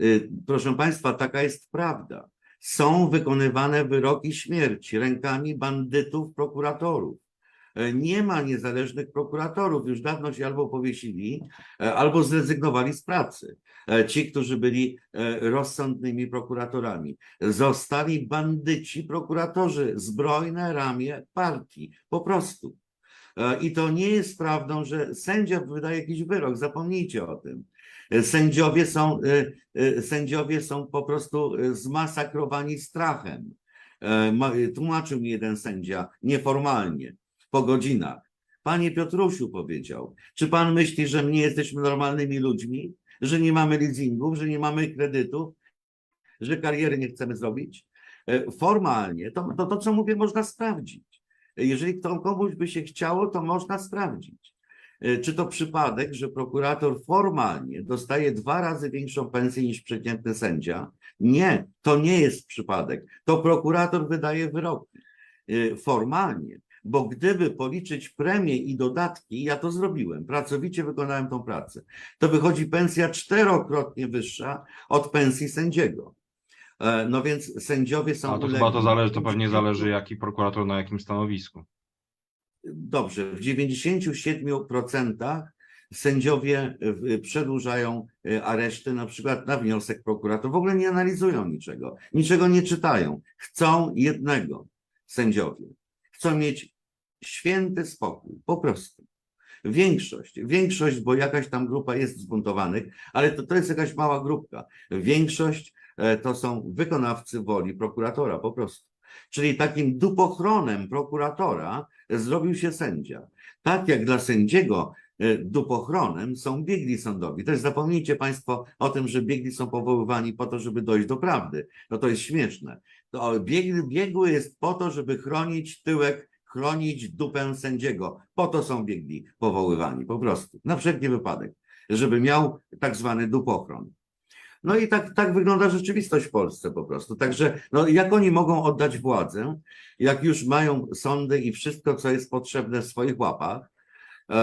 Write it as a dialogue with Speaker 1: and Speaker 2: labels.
Speaker 1: Y, Proszę Państwa, taka jest prawda. Są wykonywane wyroki śmierci rękami bandytów, prokuratorów. E, Nie ma niezależnych prokuratorów. Już dawno się albo powiesili, e, albo zrezygnowali z pracy. E, Ci, którzy byli rozsądnymi prokuratorami. Zostali bandyci, prokuratorzy, zbrojne ramię partii. Po prostu. E, I to nie jest prawdą, że sędzia wydaje jakiś wyrok. Zapomnijcie o tym. E, Sędziowie są, e, sędziowie są po prostu zmasakrowani strachem. Ma- Tłumaczył mi jeden sędzia nieformalnie, po godzinach. Panie Piotrusiu powiedział, czy pan myśli, że my nie jesteśmy normalnymi ludźmi, że nie mamy leasingów, że nie mamy kredytów, że kariery nie chcemy zrobić? Formalnie, to, to, to co mówię, można sprawdzić. Jeżeli to komuś by się chciało, to można sprawdzić. E, Czy to przypadek, że prokurator formalnie dostaje dwa razy większą pensję niż przeciętny sędzia? Nie, to nie jest przypadek. To prokurator wydaje wyroki e, formalnie, bo gdyby policzyć premie i dodatki, ja to zrobiłem, pracowicie wykonałem tą pracę, to wychodzi pensja czterokrotnie wyższa od pensji sędziego. E, No więc sędziowie są
Speaker 2: A to chyba to zależy, to pewnie zależy jaki prokurator na jakim stanowisku.
Speaker 1: Dobrze, w 97% sędziowie przedłużają y, areszty, na przykład na wniosek prokuratora. W ogóle nie analizują niczego, niczego nie czytają. Chcą jednego sędziowie. Chcą mieć święty spokój, po prostu. Większość, większość, bo jakaś tam grupa jest zbuntowanych, ale to, to jest jakaś mała grupka. Większość e, to są wykonawcy woli prokuratora, po prostu. Czyli takim dupochronem prokuratora zrobił się sędzia. Tak jak dla sędziego e, dupochronem są biegli sądowi. Też zapomnijcie Państwo o tym, że biegli są powoływani po to, żeby dojść do prawdy. No to jest śmieszne. To biegły, biegły jest po to, żeby chronić tyłek, chronić dupę sędziego. Po to są biegli powoływani, po prostu. Na wszelki wypadek, żeby miał tak zwany dupochron. No i tak, tak wygląda rzeczywistość w Polsce po prostu. Także no, jak oni mogą oddać władzę, jak już mają sądy i wszystko, co jest potrzebne w swoich łapach,